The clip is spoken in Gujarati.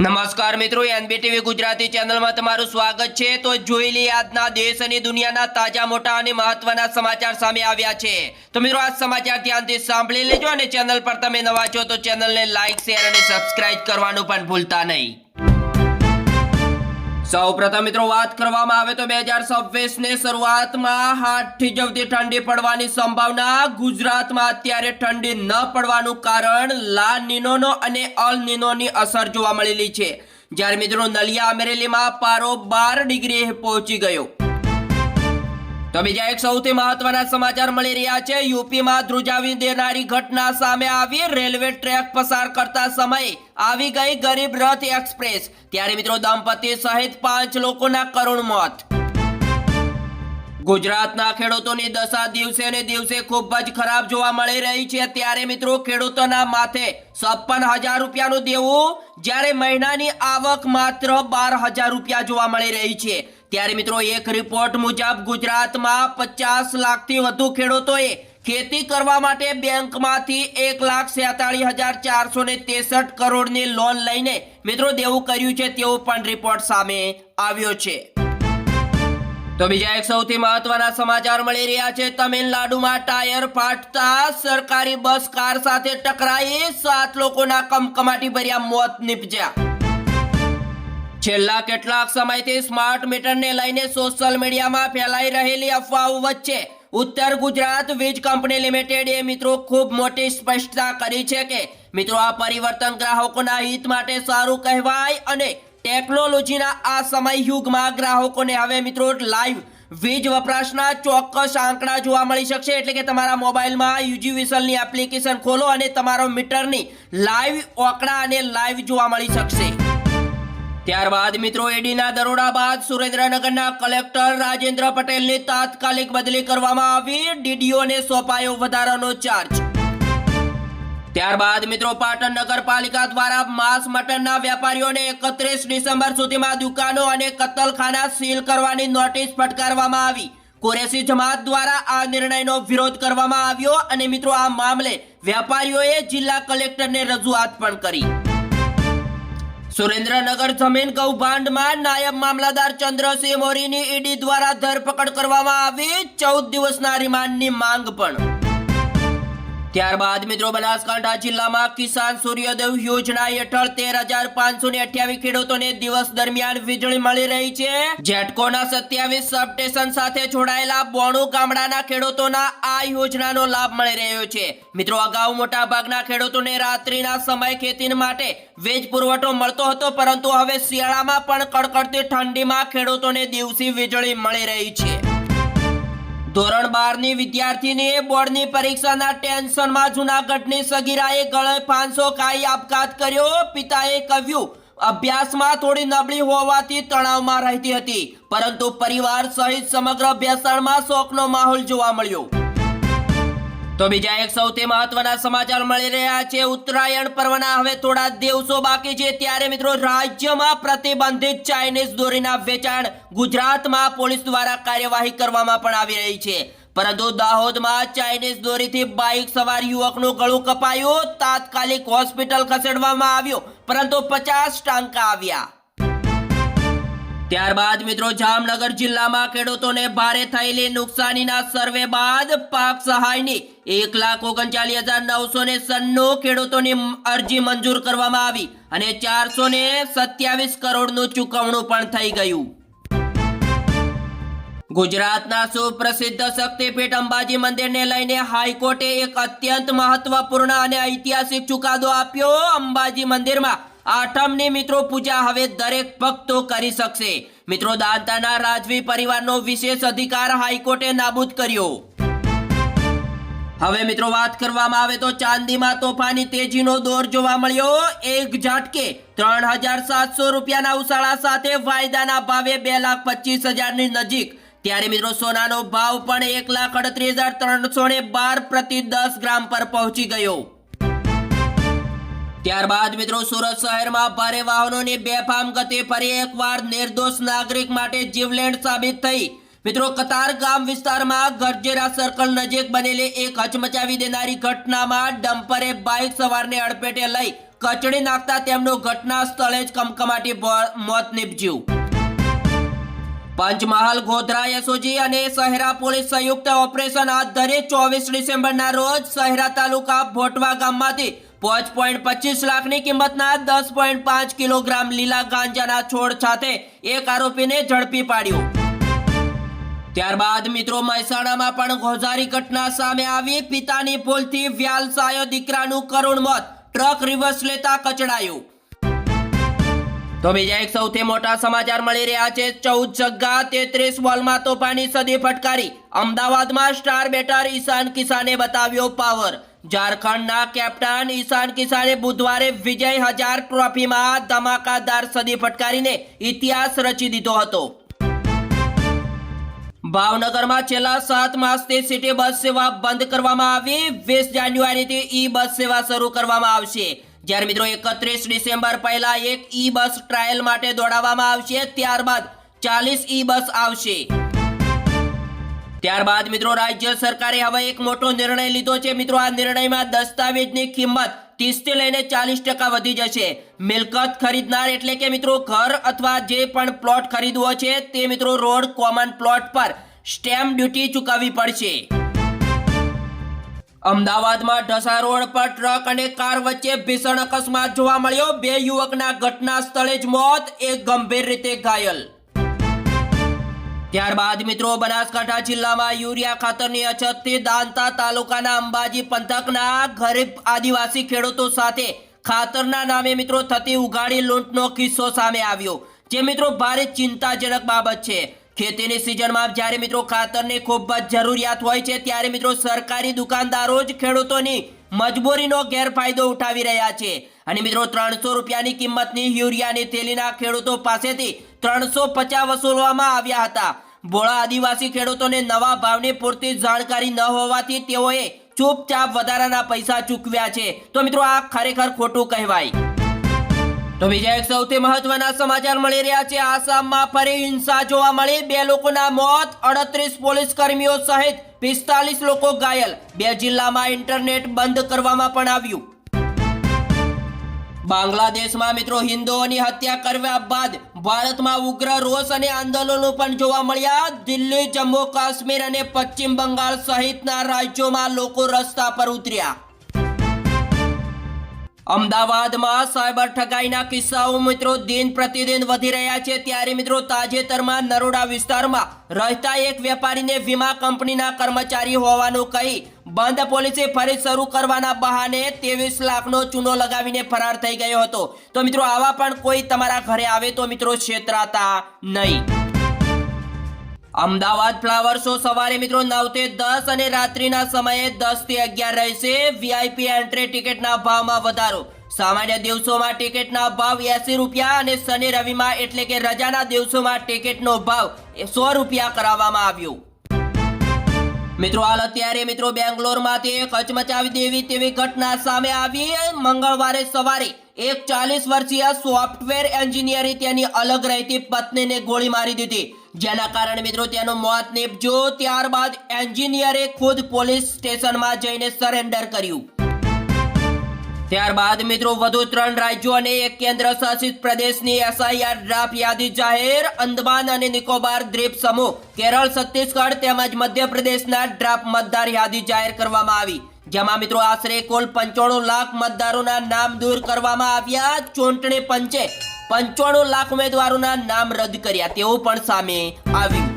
નમસ્કાર મિત્રો એનબીટીવી ગુજરાતી ચેનલમાં તમારું સ્વાગત છે. તો જોઈ લઈએ આજના દેશ અને દુનિયાના તાજા, મોટા અને મહત્વના સમાચાર સામે આવ્યા છે. તો મિત્રો, આ સમાચાર ધ્યાનથી સાંભળી લેજો અને ચેનલ પર તમે નવા છો તો ચેનલને લાઈક, શેર અને સબસ્ક્રાઇબ કરવાનું પણ ભૂલતા નહીં. સૌ પ્રથમ મિત્રો વાત કરવામાં આવે તો બે હજાર છવ્વીસ ને શરૂઆતમાં હાથથી જવતી ઠંડી પડવાની સંભાવના, ગુજરાતમાં અત્યારે ઠંડી ન પડવાનું કારણ લા નિનોનો અને અલ નિનોની અસર જોવા મળેલી છે. જ્યારે મિત્રો નલિયા અમરેલીમાં પારો બાર ડિગ્રી પહોંચી ગયો. તો બીજા એક સૌથી મહત્વના સમાચાર મળી રહ્યા છે. યુપીમાં ધ્રુજાવી દેનારી ઘટના સામે આવી. રેલવે ટ્રેક પસાર કરતા સમયે આવી ગઈ ગરીબ રથ એક્સપ્રેસ. ત્યારે મિત્રો દંપતી સહિત પાંચ લોકોના કરુણ મોત. ગુજરાતના ખેડૂતોની દશા દિવસે ને દિવસે ખૂબ જ ખરાબ જોવા મળી રહી છે. ત્યારે મિત્રો ખેડૂતોના માથે છપ્પન હજાર રૂપિયાનું દેવું, જ્યારે મહિનાની આવક માત્ર બાર હજાર રૂપિયા જોવા મળી રહી છે. ત્યારે મિત્રો એક રિપોર્ટ મુજબ ગુજરાતમાં પચાસ લાખથી વધુ ખેડૂતોએ ખેતી કરવા માટે બેંકમાંથી એક લાખ સેતાળીસ હજાર ચારસો ને તેસઠ કરોડની લોન લઈને મિત્રો દેવું કર્યું છે તેવું પણ રિપોર્ટ સામે આવ્યો છે. તો બીજા એક સૌથી મહત્વના સમાચાર મળી રહ્યા છે. તમિલનાડુમાં ટાયર ફાટતા સરકારી બસ કાર સાથે ટકરાઈ સાત લોકોના કમકમાટી ભર્યા મોત નીપજ્યા. છેલ્લા કેટલાક સમયથી સ્માર્ટ મીટરને લઈને સોશિયલ મીડિયામાં ફેલાઈ રહેલી અફવાઓ વચ્ચે ઉત્તર ગુજરાત વીજ કંપની લિમિટેડ એ મિત્રો ખૂબ મોટી સ્પષ્ટતા કરી છે કે મિત્રો આ પરિવર્તન ગ્રાહકોના હિત માટે સારું કહેવાય અને ટેકનોલોજીના આ સમય યુગમાં ગ્રાહકોને હવે મિત્રો લાઈવ વીજ વપરાશના ચોક્કસ આંકડા જોવા મળી શકશે. એટલે કે તમારા મોબાઈલમાં યુજી વિસલની એપ્લિકેશન ખોલો અને તમારો મીટરની લાઈવ આંકડા અને લાઈવ જોવા મળી શકશે. ત્યારબાદ મિત્રો એડીના દરોડા બાદ સુરેન્દ્રનગરના કલેક્ટર રાજેન્દ્ર પટેલની તાત્કાલિક બદલી કરવામાં આવી. ડીડીઓને સોંપાયો વધારાનો ચાર્જ ત્યારબાદ મિત્રો પાટણ નગરપાલિકા દ્વારા માંસ મટનના વેપારીઓને એકત્રીસ ડિસેમ્બર સુધીમાં દુકાનો અને કતલખાના સીલ કરવાની નોટિસ ફટકારવામાં આવી. કોરેસી જમાત દ્વારા આ નિર્ણયનો વિરોધ કરવામાં આવ્યો અને મિત્રો આ મામલે વેપારીઓએ જિલ્લા કલેક્ટરને રજૂઆત પણ કરી. સુરેન્દ્રનગર જમીન કૌભાંડમાં નાયબ મામલાદાર ચંદ્રસિંહ મોરીની ઈડી દ્વારા ધરપકડ કરવામાં આવી. ચૌદ દિવસના રિમાન્ડની માંગ પણ. ત્યારબાદ મિત્રો બનાસકાંઠા જિલ્લામાં કિસાન સૂર્યોદય યોજના હેઠળ તેર હજાર પાંચસો ને અઠ્યાવીસ ખેડૂતોને દિવસ દરમિયાન વીજળી મળી રહી છે. જેટકોના સત્યાવીસ સબસ્ટેશન સાથે જોડાયેલા બોણુ ગામડાના ખેડૂતોના આ યોજનાનો લાભ મળી રહ્યો છે. મિત્રો, અગાઉ મોટા ભાગના ખેડૂતોને રાત્રિના સમય ખેતી માટે વીજ પુરવઠો મળતો હતો, પરંતુ હવે શિયાળામાં પણ કડકડતી ઠંડીમાં ખેડૂતોને દિવસી વીજળી મળી રહી છે. ધોરણ બારની વિદ્યાર્થીનીએ બોર્ડની પરીક્ષાના ટેન્શનમાં જુનાગઢની સગીરાએ ગળે પાંચસો કાઈ આપઘાત કર્યો. પિતાએ કહ્યું, અભ્યાસમાં થોડી નબળી હોવાથી તણાવમાં રહેતી હતી, પરંતુ પરિવાર સહિત સમગ્ર ભેસાણમાં શોકનો માહોલ જોવા મળ્યો. તો બીજા એક સૌથી મહત્વના સમાચાર મળી રહ્યા છે. ઉત્તરાયણ પર્વના હવે થોડા દિવસો બાકી છે ત્યારે મિત્રો રાજ્યમાં પ્રતિબંધિત ચાઇનીઝ દોરીના વેચાણ ગુજરાતમાં પોલીસ દ્વારા કાર્યવાહી કરવામાં પણ આવી રહી છે. પરંતુ દાહોદમાં ચાઇનીઝ દોરીથી બાઇક સવાર યુવકનું ગળું કપાયું. તાત્કાલિક હોસ્પિટલ ખસેડવામાં આવ્યો. પરંતુ પચાસ ટાંકા આવ્યા. ત્યારબાદ મિત્રો જામનગર જિલ્લામાં ખેડૂતોને ભારે થયેલી નુકસાનીના સર્વે બાદ પાક સહાયની એક લાખ ઓગણચાલીસ હજાર નવસો ને સન્નું ખેડૂતોની અરજી મંજૂર કરવામાં આવી અને ચારસો ને સત્યાવીસ કરોડનું ચૂકવણું પણ થઈ ગયું. ગુજરાતના સુપ્રસિદ્ધ શક્તિપીઠ અંબાજી મંદિરને લઈને હાઈકોર્ટે એક અત્યંત મહત્વપૂર્ણ અને ઐતિહાસિક ચુકાદો આપ્યો. અંબાજી મંદિરમાં આઠમની મિત્રો પૂજા હવે દરેક ભક્તો કરી શકશે. મિત્રો, દાંતાના રાજવી પરિવારનો વિશેષ અધિકાર હાઈકોર્ટે નાબૂદ કર્યો. હવે મિત્રો, વાત કરવામાં આવે તો ચાંદીમાં તોફાની તેજીનો દોર જોવા મળ્યો. એક ઝાટકે ત્રણ હજાર સાતસો રૂપિયાના ઉછાળા સાથે વાયદાના ભાવે બે લાખ પચીસ હજારની નજીક. ત્યારે મિત્રો, સોનાનો ભાવ પણ એક લાખ અડત્રીસ હજાર ત્રણસો ને બાર પ્રતિ દસ ગ્રામ પર પહોંચી ગયો. ત્યારબાદ મિત્રો સુરત શહેરમાં ભારે વાહનોની બેફામ ગતિ ફરી એકવાર નિર્દોષ નાગરિક માટે જીવલેણ સાબિત થઈ. મિત્રો, કતાર ગામ વિસ્તારમાં ગરજેરા સર્કલ નજીક બનેલી એક હચમચાવી દેનારી ઘટનામાં ડમ્પરે બાઇક સવારને અડપેટે લઈ કચડી નાખતા તેમનું ઘટના સ્થળે જ કમકમાટી મોત નીપજ્યું. પંચમહાલ ગોધરા એસઓજી અને શહેરા પોલીસ સંયુક્ત ઓપરેશન હાથ ધરી ચોવીસ ડિસેમ્બરના રોજ શહેરા તાલુકા ભોટવા ગામમાંથી પાંચ પોઈન્ટ પચીસ લાખની કિંમતના દસ પોઈન્ટ પાંચ કિલોગ્રામ લીલા ગાંજાના છોડ સાથે એક આરોપીને ઝડપી પાડ્યો. ત્યારબાદ મિત્રો મહેસાણામાં પણ ગોઝારી ઘટના સામે આવી. પિતાની ભૂલથી વ્યાલસાયો દીકરાનું કરુણ મોત. ટ્રક રિવર્સ લેતા કચડાયું. તો બીજા એક સૌથી મોટા સમાચાર મળી રહ્યા છે. ચૌદ જગ્ગા તેત્રીસ બોલમાં તોફાની સદી ફટકારી. અમદાવાદમાં સ્ટાર બેટર ઈશાન કિસાને બતાવ્યો પાવર ઝારખંડના કેપ્ટન ઈશાન કિશાને બુધવારે વિજય હજાર ટ્રોફીમાં ધમાકાદાર સદી ફટકારીને ઇતિહાસ રચી દીધો હતો. ભાવનગરમાં છેલ્લા સાત માસથી સિટી બસ સેવા બંધ કરવામાં આવી. વીસ જાન્યુઆરીથી ઈ બસ સેવા શરૂ કરવામાં આવશે. જ્યારે મિત્રો એકત્રીસ ડિસેમ્બર પહેલા એક ઈ બસ ટ્રાયલ માટે દોડાવવામાં આવશે. ત્યારબાદ ચાલીસ ઈ બસ આવશે. ત્યારબાદ મિત્રો રાજ્ય સરકારે હવે એક મોટો નિર્ણય લીધો છે. મિત્રો, આ નિર્ણયમાં દસ્તાવેજની કિંમત ત્રીસથી લઈને ચાલીસ ટકા વધી જશે. મિલકત ખરીદનાર એટલે કે મિત્રો ઘર અથવા જે પણ પ્લોટ ખરીદવો છે, તે મિત્રો રોડ કોમન પ્લોટ પર સ્ટેમ્પ ડ્યુટી ચૂકવવી પડશે. અમદાવાદમાં ઢસા રોડ પર ટ્રક અને કાર વચ્ચે ભીષણ અકસ્માત જોવા મળ્યો. બે યુવકના ઘટના સ્થળે જ મોત, એક ગંભીર રીતે ઘાયલ. ત્યારબાદ મિત્રો બનાસકાંઠા જિલ્લામાં યુરિયા ખાતરની અછતથી દાંતા તાલુકાના અંબાજી પંથકના ગરીબ આદિવાસી ખેડૂતો સાથે ખાતરના નામે મિત્રો થતી ઉઘાડી લૂંટનો કિસ્સો સામે આવ્યો, જે મિત્રો ભારે ચિંતાજનક બાબત છે. ખેતીની સિઝનમાં જ્યારે મિત્રો ખાતરની ખૂબ જ જરૂરિયાત હોય છે, ત્યારે મિત્રો સરકારી દુકાનદારો જ ખેડૂતોની મજબૂરીનો ગેરફાયદો ઉઠાવી રહ્યા છે. અને મિત્રો ત્રણસો રૂપિયાની કિંમતની યુરિયાની થેલીના ખેડૂતો પાસેથી ત્રણસો પચાસ વસૂલવામાં આવ્યા હતા. ભોળા આદિવાસી ખેડૂતોને નવા ભાવની પૂરતી જાણકારી ન હોવાથી તેઓએ ચૂપચાપ વધારાના પૈસા ચૂકવ્યા છે. તો મિત્રો, આ ખરેખર ખોટું કહેવાય. તો બીજા એક સૌથી મહત્વના સમાચાર મળી રહ્યા છે. આસામમાં ફરી હિંસા જોવા મળી. બે લોકોના મોત, અડત્રીસ પોલીસ કર્મીઓ સહિત પિસ્તાલીસ લોકો ઘાયલ. બે જિલ્લામાં ઇન્ટરનેટ બંધ કરવામાં પણ આવ્યું. બાંગ્લાદેશમાં મિત્રો, હિન્દુઓની હત્યા કરવા બાદ ભારતમાં ઉગ્ર રોષ અને આંદોલનો પણ જોવા મળ્યા. દિલ્હી, જમ્મુ, કાશ્મીર અને પશ્ચિમ બંગાળ સહિતના રાજ્યોમાં લોકો રસ્તા પર ઉતર્યા. અમદાવાદમાં સાયબર ઠગાઈના કિસ્સાઓ મિત્રો દિન પ્રતિદિન વધી રહ્યા છે. ત્યારે મિત્રો તાજેતરમાં નરોડા વિસ્તારમાં રહેતા એક વેપારીને વીમા કંપનીના કર્મચારી હોવાનું કહી બંધ પોલીસે ફરી શરૂ કરવાના બહાને ત્રેવીસ લાખનો ચૂનો લગાવીને ફરાર થઈ ગયો હતો. તો મિત્રો, આવા પણ કોઈ તમારા ઘરે આવે તો મિત્રો છેતરાતા નહીં. અમદાવાદ ફ્લાવર શો સવારે મિત્રો નવથી દસ અને રાત્રિના સમયે દસથી અગિયાર રહેશે. વીઆઈપી એન્ટ્રી ટિકિટના ભાવમાં વધારો. સામાન્ય દિવસોમાં ટિકિટના ભાવ એસી રૂપિયા અને શનિ રવિમાં એટલે કે રજાના દિવસોમાં ટિકિટનો ભાવ સો રૂપિયા કરાવવામાં આવ્યો. મિત્રો, હાલ અત્યારે મિત્રો બેંગ્લોરમાંથી એક હચમચાવી દેવી તેવી ઘટના સામે આવી. મંગળવારે સવારે એક ચાલીસ વર્ષીય સોફ્ટવેર એન્જિનિયરે તેની અલગ રહેતી પત્નીને ગોળી મારી દીધી. જેના કારણે મિત્રો, તેનું મોત નીપજો ત્યારબાદ એન્જિનિયરે ખુદ પોલીસ સ્ટેશનમાં જઈને સરેન્ડર કર્યું. ત્યારબાદ મિત્રો, વધુ ત્રણ રાજ્યો અને એક કેન્દ્ર શાસિત પ્રદેશની એસઆઈઆર ડ્રાફ્ટ યાદી જાહેર, અંદમાન અને નિકોબાર દ્વીપ સમૂહ, કેરળ, છત્તીસગઢ તેમજ મધ્યપ્રદેશના ડ્રાફ્ટ મતદાર યાદી જાહેર કરવામાં આવી. જેમાં મિત્રો, આશરે કુલ પંચાણું લાખ મતદારોના નામ દૂર કરવામાં આવ્યા. ચૂંટણી પંચે પંચાણું લાખ ઉમેદવારોના નામ રદ કર્યા. તેવું પણ સામે આવ્યું